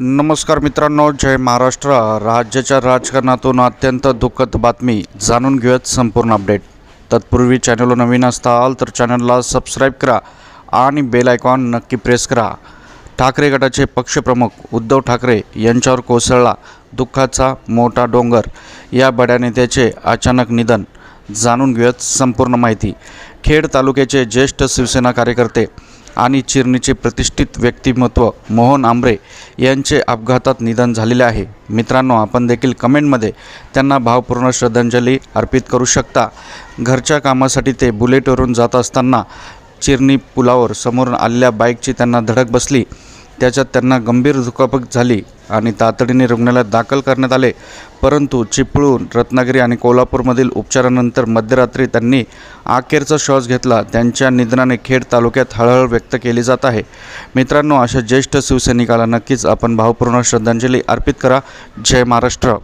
नमस्कार मित्रांनो जय महाराष्ट्र. राज्याच्या राजकारणातून अत्यंत दुःखद बातमी जाणून घेऊयात संपूर्ण अपडेट. तत्पूर्वी चॅनलवर नवीन असताल तर चॅनलला सबस्क्राईब करा आणि बेल आयकॉन नक्की प्रेस करा. ठाकरे गटाचे पक्षप्रमुख उद्धव ठाकरे यांच्यावर कोसळला दुःखाचा मोठा डोंगर. या बड्या नेत्याचे अचानक निधन जाणून घेऊयात संपूर्ण माहिती. खेड तालुक्याचे ज्येष्ठ शिवसेना कार्यकर्ते आणि चिरणीचे प्रतिष्ठित व्यक्तिमत्व मोहन आंबरे यांचे अपघातात निधन झालेले आहे. मित्रांनो आपण देखील कमेंटमध्ये त्यांना भावपूर्ण श्रद्धांजली अर्पित करू शकता. घरच्या कामासाठी ते बुलेटवरून जात असताना चिरणी पुलावर समोरून आलेल्या बाईकची त्यांना धडक बसली. त्याच्यात त्यांना गंभीर दुखापत झाली आणि तातडीने रुग्णालयात दाखल करण्यात आले. परंतु चिपळूण रत्नागिरी आणि कोल्हापूरमधील उपचारानंतर मध्यरात्री त्यांनी अखेरचा श्वास घेतला. त्यांच्या निधनाने खेड तालुक्यात हळहळ व्यक्त केली जात आहे. मित्रांनो अशा ज्येष्ठ शिवसैनिकाला नक्कीच आपण भावपूर्ण श्रद्धांजली अर्पित करा. जय महाराष्ट्र.